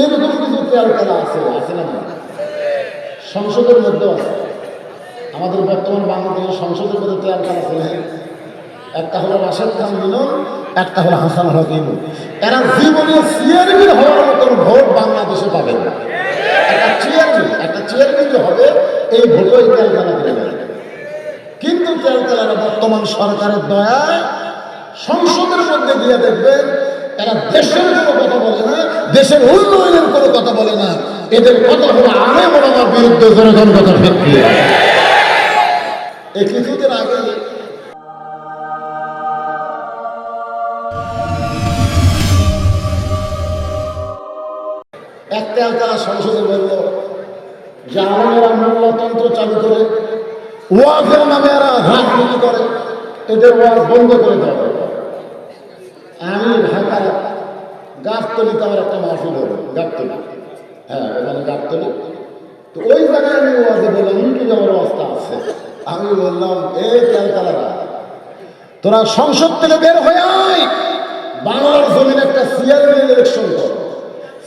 এরকম কিছু তেল আছে আছে না? সংসদের মধ্যেও আছে। আমাদের বর্তমান বাংলাদেশের সংসদের মধ্যে তেল তেল আছে একটা হলো রাশেদ খান মিনন একটা হলো হাসান হক ইনু এরা জীবনে চেয়ারম্যান হওয়ার মতন ভোট বাংলাদেশে পাবে না। একটা চেয়ারম্যান একটা চেয়ারম্যান যে হবে, এই ভোটও এই তেল তেলা কিন্তু তেল বর্তমান সরকারের দয়ায় সংসদের মধ্যে গিয়ে দেখবেন এরা দেশের কোনো কথা বলে না, দেশের উন্নয়নের কোনো কথা বলে না। এদের কথা হলো আলে মোলামার বিরুদ্ধে জনগণ কথা ফেকি এই কিছুদিন আগে একটা তারা সংসদে বলল যে আলমেরা মোল্লাতন্ত্র চালু করে ওয়াজের নামে এরা রাজনীতি করে, এদের ওয়াজ বন্ধ করে দেওয়া দরকার। আমি ঢাকার গাবতলিতে আমার একটা মাহফিল হলো গাবতলি হ্যাঁ ওখানে গাবতলি তো ওই জায়গায় আমি ওয়াজে বললাম ইউটিউবে আমার অবস্থা আছে? আমি বললাম এই ক্যালকালারা তোরা সংসদ থেকে বের হয়ে বাংলার জমিন একটা চেয়ারম্যান ইলেকশন কর।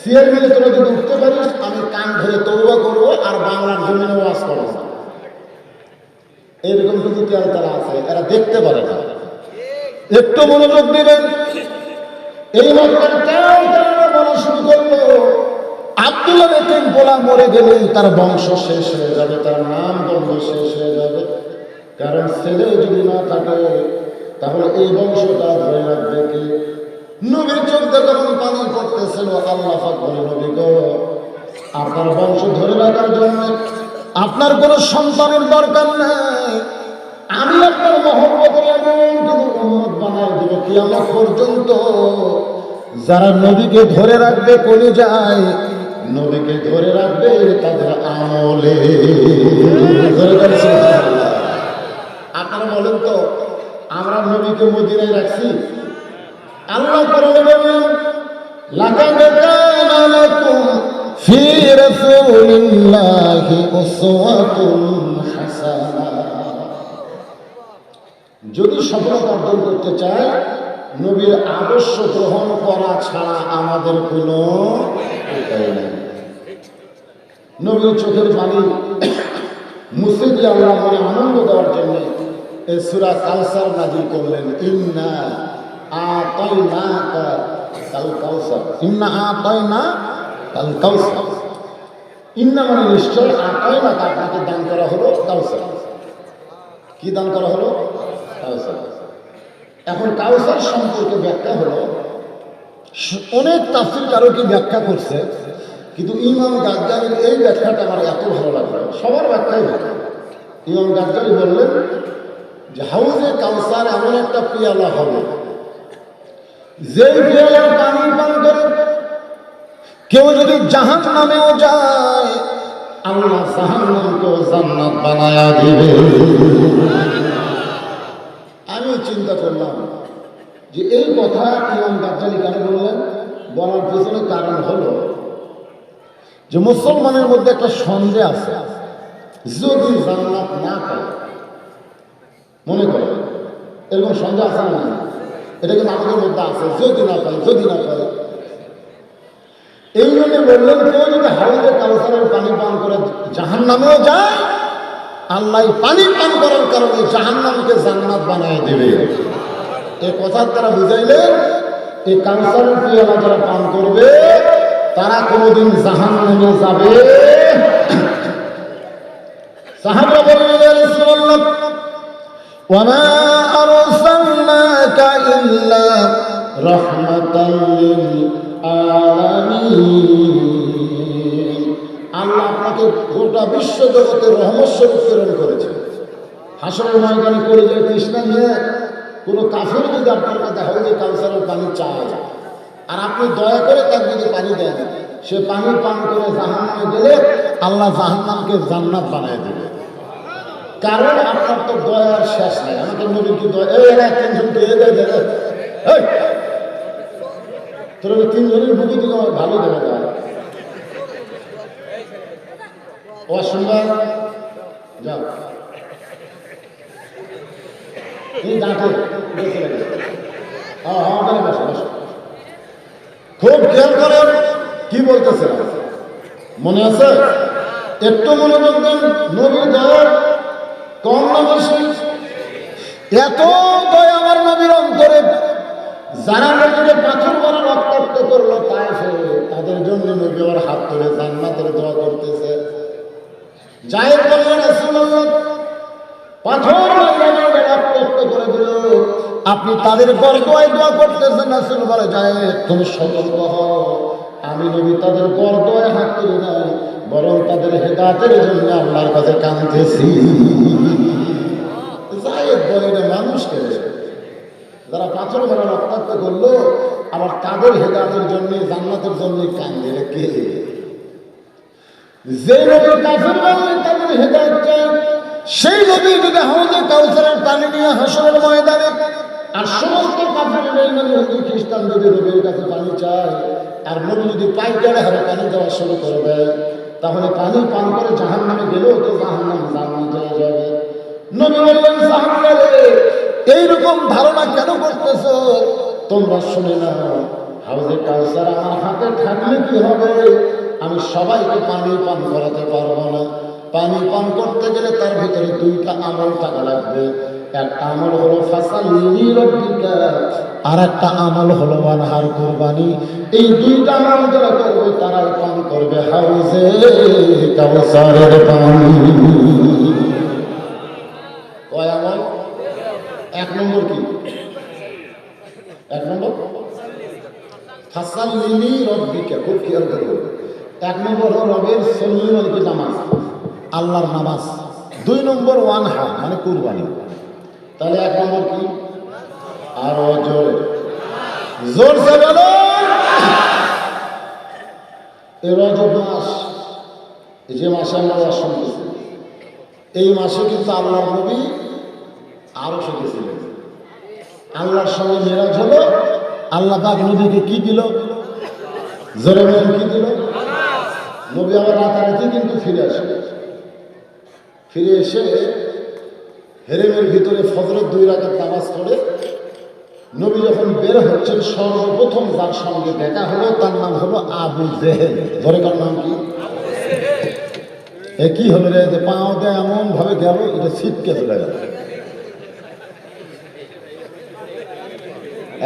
চেয়ারম্যানে তোরা যদি উঠতে পারিস, আমি কান ধরে তৌবা করব আর বাংলার জমিনে ওয়াজ করব। না এরকম কিছু তেল তারা আছে, এরা দেখতে পারে না। একটু মনোযোগ দিবেন। এই মাত্র তেল তারা বলা শুরু করল। আব্দুল্লাহ এতিম পোলা মরে গেলেই তার বংশ শেষ হয়ে যাবে, তার নাম বংশ শেষ হয়ে যাবে। কারণ ছেলে যদি না থাকে, তাহলে এই বংশটা ধরে রাখবে কি? নবীর চোখে যখন পানি পড়তেছিল, আল্লাহ বলে, নবী গো, আপনার বংশ ধরে রাখার জন্য আপনার কোনো সন্তানের দরকার নাই। আমি আপনার মহব্বতের এমন কিন্তু উন্মত কিয়ামত পর্যন্ত। যারা নবীকে ধরে রাখবে কোনে যায়, নবীকে ধরে রাখবে তাদের আমলে। আপনারা বলেন তো, আমরা নবীকে মদিনায় রাখছি? আল্লাহ কোরআনে বলেন, লাকাদ কানা লাকুম যদি সফলতা অর্জন করতে চায়, নবীর আদর্শ গ্রহণ করা ছাড়া আমাদের কোনো নবীর চোখের পানি মুছে দিয়ে আল্লাহ মনে আনন্দ দেওয়ার জন্য এই সুরা করলেন। ইন্না আতাইনা কাল কাউসার ইন্না আতাইনা কাল কাউসার ইন্না মানে নিশ্চয় আতাইনা আপনাকে দান করা হলো কাউসার। কি দান করা হলো? এখন কাউসার সম্পর্কে ব্যাখ্যা হলো, অনেক তাফসির কারও কি ব্যাখ্যা করছে, কিন্তু ইমাম গাজ্জালির এই ব্যাখ্যাটা আমার এত ভালো লাগল সবার ব্যাখ্যাই ভালো। ইমাম গাজ্জালি বললেন যে, হাউজে কাউসার এমন একটা পিয়ালা হবে, যে পিয়ালার পানি পান করে কেউ যদি জাহান নামেও যায়, আল্লাহ জাহান নামকেও জান্নাত বানায়া দিবে। চিন্তা করলাম যে এই কথা ইমাম গাজ্জালি কেন বললেন? বলার পেছনে কারণ হলো যে মুসলমানের মধ্যে একটা সন্দেহ আছে। যদি জান্নাত না পায়, মনে করে, এরকম সন্দেহ আছে না? এটা কিন্তু আমাদের মধ্যে আছে, যদি না পাই যদি না পাই এই জন্য বললেন, কেউ যদি হাউজে কাউসারের পানি পান করে জাহান নামেও যায় আল্লাহ পানি পান করার কারণে জাহান্নকে জান্নাত বানিয়ে দেবে। এ কথার তারা বুঝাইলেন এই কাঞ্চন পিয়ালা যারা পান করবে, তারা কোনোদিন জাহান্নামে যাবে। আল্লাহ গোটা বিশ্ব জগতের রহমস্বরূপ প্রেরণ করেছে। হাসনের ময়দানে করে যে তৃষ্ণা নিয়ে কোনো কাফের যদি আপনার কাছে হাউজে কালচারের পানি চাওয়া যায়। আর আপনি দয়া করে তার যদি পানি দেন, সে পানি পান করে জাহান্নামে গেলে আল্লাহ জাহান্নামকে জান্নাত বানায় দেবে। কারণ আপনার তো দয়ার শেষ নাই। আমাকে নবী কি দয়া এই এরা তিনজন কে দেয় এই! তোর তিনজনের বুকে দিকে ভালো দেখা যায় সুন্দর। যাও। এই। হ্যাঁ হ্যাঁ খুব খেয়াল করেন কি বলতেছিলাম মনে আছে? একটু মনোযোগ দেন নবীর দয়া কম না এত দয়া আমার নবীর অন্তরে, যারা নবীকে পাথর মারা রক্তাক্ত করল, তাই তাদের জন্য নবী আবার হাত ধরে জান্নাতের দোয়া রক্তাক্ত করে আপনি তাদের করতেছেন তুমি সতর্ক হও। আমি নবী তাদের বরদোয়ায় হাত তুলে নাই বরং তাদের হেদাতের জন্য আল্লাহর কাছে কাঁদতেছি। জায়েদ বলে মানুষকে যারা পাথর মারা রক্তাক্ত করল, আবার তাদের হেদাতের জন্য, জান্নাতের জন্য কান্দে কে? যে চায় সেই পানি নিয়ে আর সমস্ত যদি নবীর কাছে পানি আর যদি হারে পানি দেওয়া শুরু করে দেয়, তাহলে পানি পান করে জাহান নামে গেলেও তো জাহান নাম হয়ে যাবে। এইরকম ধারণা কেন করতেছো? তোমরা শুনে না হাউজে কাউসার আমার হাতে থাকলে কি হবে? আমি সবাইকে পানি পান করাতে পারব না। পানি পান করতে গেলে তার ভিতরে দুইটা আমল টাকা লাগবে। একটা আমল হলো আর একটা আমল হলো আনহার কুরবানি। এই দুইটা আমল যারা করবে, তারাই পান করবে হাউজে কাউসারের পানি। কয় আমল? এক নম্বর কি? এক নম্বর? ফাসাল লিলি রব্বিকা খুব খেয়াল করবে এক নম্বর হলো রবের মানে নামাজ আল্লাহর নামাজ। দুই নম্বর ওয়ান হা মানে কুরবানি। তাহলে এক নম্বর কি? আরও জোর। জোরসে বলো। এই রজব মাস যে মাসে আমরা শুনতেছি, এই মাসে কিন্তু আল্লাহর নবী আরও শিখেছিলেন আল্লাহর সঙ্গে মেরাজ হলো, আল্লাহ পাক নবীকে কি দিল? জোরে কি দিল? নবী আবার রাতারাতি কিন্তু ফিরে আসে। ফিরে এসে হেরেমের ভিতরে ফজরের দুই রাখার নামাজ পড়ে। নবী যখন বের হচ্ছেন, সর্বপ্রথম যার সঙ্গে দেখা হলো, তার নাম হলো আবু জেহেল। ধরে কার নাম কি? এ কি হলো রে? যে পাও দেয় এমন ভাবে গেল, এটা ছিটকে চলে গেল।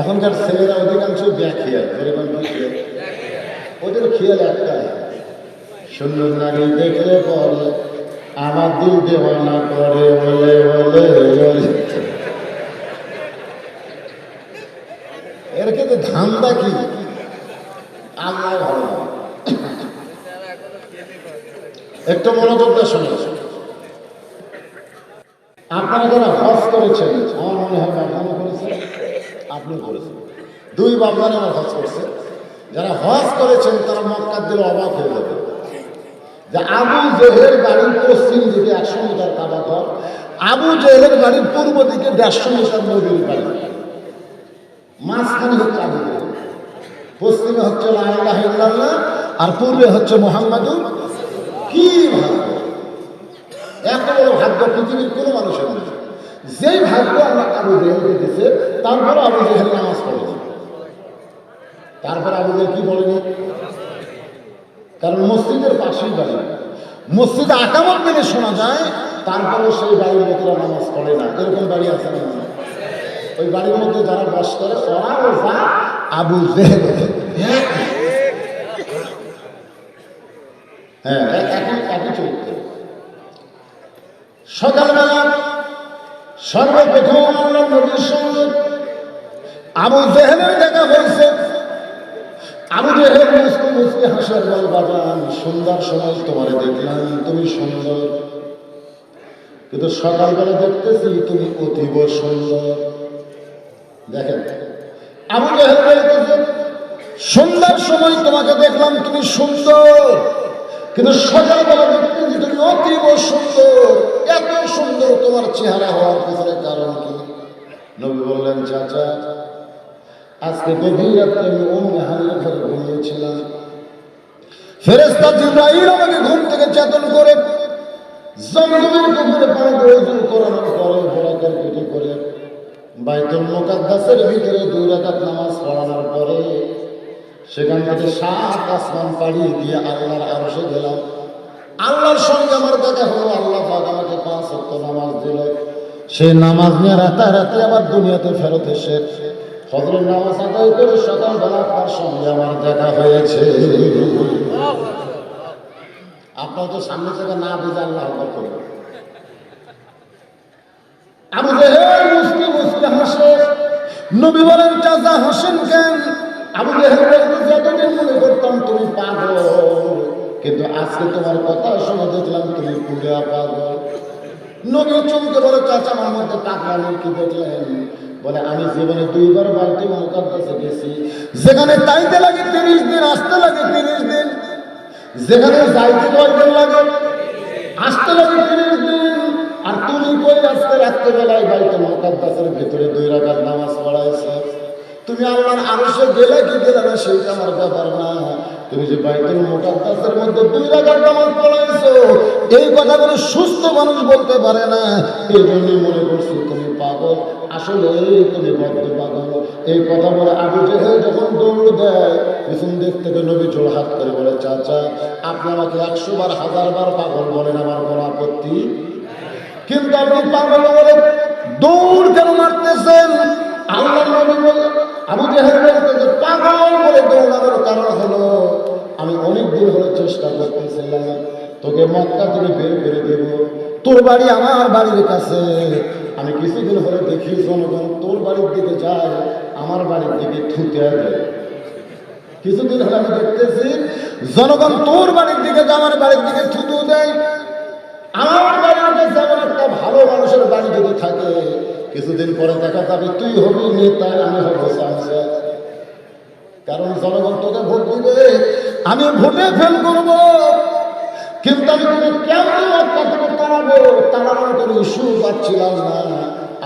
এখনকার ছেলেরা অধিকাংশ নাম কি? ওদের খেয়াল একটাই সুন্দর নারী দেখলে পরে আমার দিল দেওয়ানা করে বলে বলে এর কিন্তু ধান্দা কি? আল্লাহ ভালো। একটু মনোযোগ দিয়ে শুনে আপনারা যারা হজ করেছেন, আমার মনে হয় বাবদানো করেছেন, আপনি করেছেন। দুই বাবদানে আমার হজ করছে। যারা হজ করেছেন, তারা মক্কার দিলে অবাক হয়ে যাবে। যে আবু জেহের বাড়ির পশ্চিম দিকে একশো মিটার কাবা ঘর, আবু জেহের বাড়ির পূর্ব দিকে দেড়শো মিটার নদীর বাড়ি। মাঝখানে হচ্ছে আবু পশ্চিমে হচ্ছে লা ইলাহা আর পূর্বে হচ্ছে মোহাম্মদুর কি ভাগ্য এত বড় ভাগ্য পৃথিবীর কোনো মানুষের নেই। যেই ভাগ্য আল্লাহ আবু জেহেলকে দিয়েছে, তারপরে আবু জেহেল নামাজ পড়েছে তারপরে আবু জেহেল কি বলেনি? কারণ মসজিদের পাশেই বাড়ি। মসজিদে আকামত মেনে শোনা যায়, তারপরেও সেই বাড়ির লোকেরা নামাজ পড়ে না। এরকম বাড়ি আছে না? ওই বাড়ির মধ্যে যারা বাস করে ওরা ও আবু জেহেল। হ্যাঁ একই একই চরিত্র। সকালবেলা সর্বপ্রথম আল্লাহ নবীর সঙ্গে আবু জেহেলের দেখা হয়েছে। আবু জেহেল বল সুন্দর সময় তোমারে দেখলাম, তুমি সুন্দর। কিন্তু সকালবেলা দেখতেছি তুমি অতীব সুন্দর। দেখেন, আবু জেহেল বলতেছে সুন্দর সময় তোমাকে দেখলাম তুমি সুন্দর। কিন্তু সকালবেলা দেখতেছি তুমি অতীব সুন্দর। এত সুন্দর তোমার চেহারা হওয়ার পিছনে কারণ কি? নবী বললেন, চাচা, আজকে গভীর রাত্রে আমি অন্য হানির ঘরে ঘুমিয়েছিলাম। ফেরেস্তা জিব্রাইল আমাকে ঘুম থেকে চেতন করে জমজমের পুকুরে পানিতে ওজন করানোর পরে বরাকার পিঠে করে বাইতুল মুকাদ্দাসের ভিতরে দুই রাকাত নামাজ পড়ানোর পরে সেখান থেকে সাত আসমান পাড়িয়ে দিয়ে আল্লাহর আরশে গেলাম। আল্লাহর সঙ্গে আমার দেখা হলো, আল্লাহ পাক আমাকে পাঁচ সপ্ত নামাজ দিল। সেই নামাজ নিয়ে রাতারাতি আবার দুনিয়াতে ফেরত এসে হজরের নামাজ আদায় করে সকালবেলা আপনার সঙ্গে আমার দেখা হয়েছে। আপনার তো সামনে থেকে না বুঝে আল্লাহ মনে পাগল, কিন্তু আজকে তোমার কথা শুনে দেখলাম নবী বলে বলে, আমি জীবনে দুইবার বাড়িতে মুকাদ্দাসে গেছি। যেখানে তাইতে লাগে তিরিশ দিন, আসতে লাগে তিরিশ দিন যেখানে যাইতে কয়দিন লাগে, আসতে লাগে তিরিশ দিন। আর তুমি কই আজকে রাত্রেবেলায় বাড়িতে মকাদ্দাসের ভেতরে দুই রাখার নামাজ পড়াইছে? তুমি আল্লাহর আরশে গেলে কি গেলে না সেইটা আমার ব্যাপার না। তুমি যে বাইতুল মুকাদ্দাসের মধ্যে দুই রাকাত নামাজ পড়াইছো, এই কথা কোনো সুস্থ মানুষ বলতে পারে না এই মনে করছি তুমি পাগল। আসলে এই কথা বলে আবু জেহেল যখন দৌড় দেয়, পিছন দিক নবী জোর হাত করে বলে, চাচা, আপনি আমাকে একশো বার, হাজার বার পাগল বলেন আমার কোনো আপত্তি? কিন্তু আপনি পাগল বলে দৌড় কেন মারতেছেন? আল্লাহ নবী বলে আবু জেহেল বলতে তোকে মক্কা থেকে বের করে দেব। তোর বাড়ি আমার বাড়ির কাছে। আমি কিছুদিন হলে দেখি জনগণ তোর বাড়ির দিকে যায়, আমার বাড়ির দিকে থুতে যায় কিছুদিন হলে আমি দেখতেছি জনগণ তোর বাড়ির দিকে আমার বাড়ির দিকে থুতু দেয়। আমার বাড়ির কাছে এমন একটা ভালো মানুষের বাড়ি যদি থাকে, কিছুদিন পরে দেখা যাবে তুই হবি নেতা, আমি হব সাংসদ। কারণ জনগণ তোকে ভোট দিবে, আমি ভোটে ফেল করব। কিন্তু আমি কেমন থেকে তাড়াবো তাড়ানোর কোনো ইস্যু পাচ্ছিলাম না।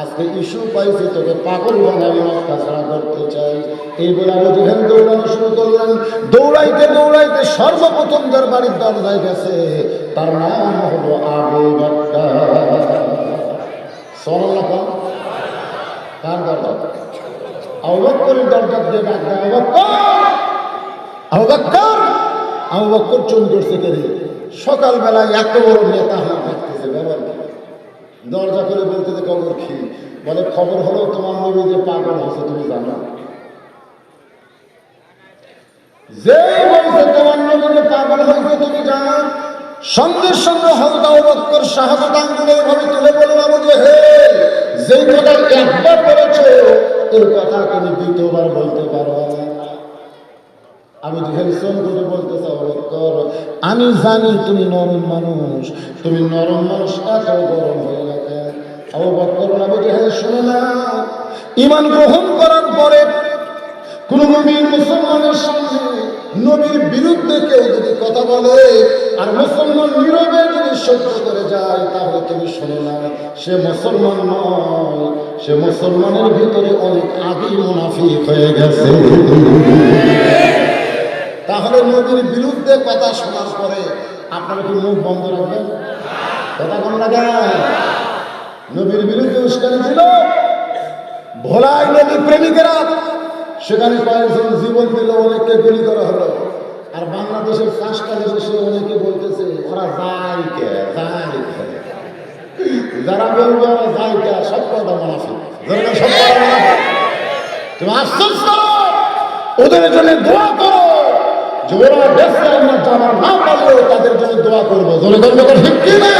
আজকে ইস্যু পাইছি, তোকে পাগল বানাবি মক্কা করতে চাই। এই বলে আবু জেহেল দৌড়ানো শুরু দৌড়াইতে দৌড়াইতে সর্বপ্রথম যার বাড়ির দরজায় গেছে। তার নাম হলো আবু বাক্কার সরল কার দরজা? আবু বক্করের দরজা দিয়ে ডাক দেয়, আবু বক্কর আবু বক্কর আবু বক্কর চুন করছে কেড়ে সকালবেলায় এত বড় নেতা আমার দেখতেছে ব্যাপার কি? দরজা করে বলতেছে খবর কি? বলে, খবর হলো তোমার নবী যে পাগল হয়েছে, তুমি জানো? যে বলছে, তোমার নবী যে পাগল হয়েছে, তুমি জানো? সঙ্গে সঙ্গে হলদা বক্কর শাহাদত আঙ্গুলে এভাবে তুলে বললাম যে, হে, যেই কথা একবার বলেছ এই কথা তুমি দ্বিতীয়বার বলতে পারো না। আমি করে। বলতে আমি জানি তুমি নরম মানুষ। তুমি নরম মানুষ এত গরম হয়ে গেছে শুনে না। ইমান গ্রহণ করার পরে কোন নবীর মুসলমানের সামনে নবীর বিরুদ্ধে কেউ যদি কথা বলে, আর মুসলমান নীরবে যদি সহ্য করে যায়, তাহলে তুমি শোনো না। সে মুসলমান নয়, সে মুসলমানের ভিতরে অনেক আগেই মুনাফিক হয়ে গেছে। তাহলে নবীর বিরুদ্ধে কথা শোনার পরে আপনারা কি মুখ বন্ধ রাখবেন? কথা কম লাগে? নবীর বিরুদ্ধে উস্কানি ছিল। ভোলাই নবী প্রেমিকেরা, সেখানে কয়েকজন জীবন দিল অনেককে গুলি করা হলো। আর বাংলাদেশের পাঁচটা দেশে অনেকে বলতেছে, ওরা যায় কে? কে? যারা বলবে, ওরা যায় কে? সব কথা কথা মানাফি তুমি আশ্বাস করো। ওদের জন্য দোয়া করো। যে ওরা বেসে আমরা জানা না পারলেও তাদের জন্য দোয়া করব। জোরে ঠিক কিনা